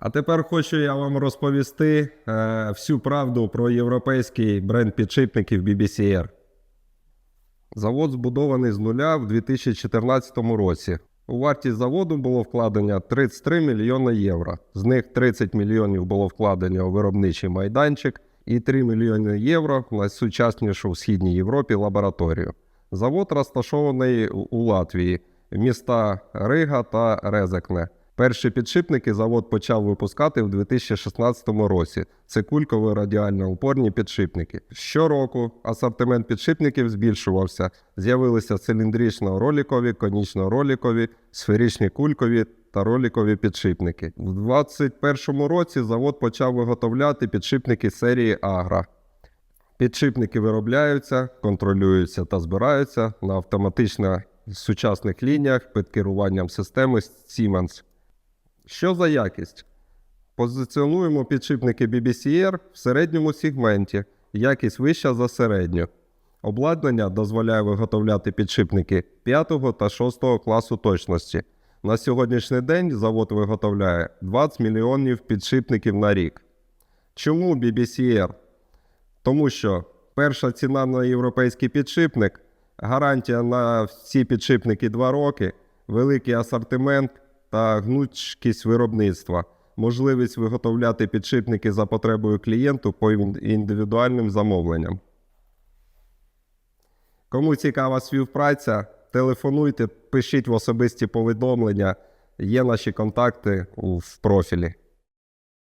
А тепер хочу я вам розповісти е, всю правду про європейський бренд підшипників BBCR. Завод збудований з нуля в 2014 році. У вартість заводу було вкладення 33 мільйони євро. З них 30 мільйонів було вкладення у виробничий майданчик і 3 мільйони євро на сучаснішу в Східній Європі лабораторію. Завод розташований у Латвії, міста Рига та Резекне. Перші підшипники завод почав випускати в 2016 році. Це кулькові радіально-упорні підшипники. Щороку асортимент підшипників збільшувався. З'явилися циліндрично-ролікові, конічно-ролікові, сферичні кулькові та ролікові підшипники. У 2021 році завод почав виготовляти підшипники серії Агра. Підшипники виробляються, контролюються та збираються на автоматично сучасних лініях під керуванням системи Siemens. Що за якість? Позиціонуємо підшипники BBCR в середньому сегменті, якість вища за середню. Обладнання дозволяє виготовляти підшипники 5 та 6 класу точності. На сьогоднішній день завод виготовляє 20 мільйонів підшипників на рік. Чому BBCR? Тому що перша ціна на європейський підшипник, гарантія на всі підшипники 2 роки, великий асортимент та гнучкість виробництва, можливість виготовляти підшипники за потребою клієнту по індивідуальним замовленням. Кому цікава співпраця, телефонуйте, пишіть в особисті повідомлення. Є наші контакти в профілі.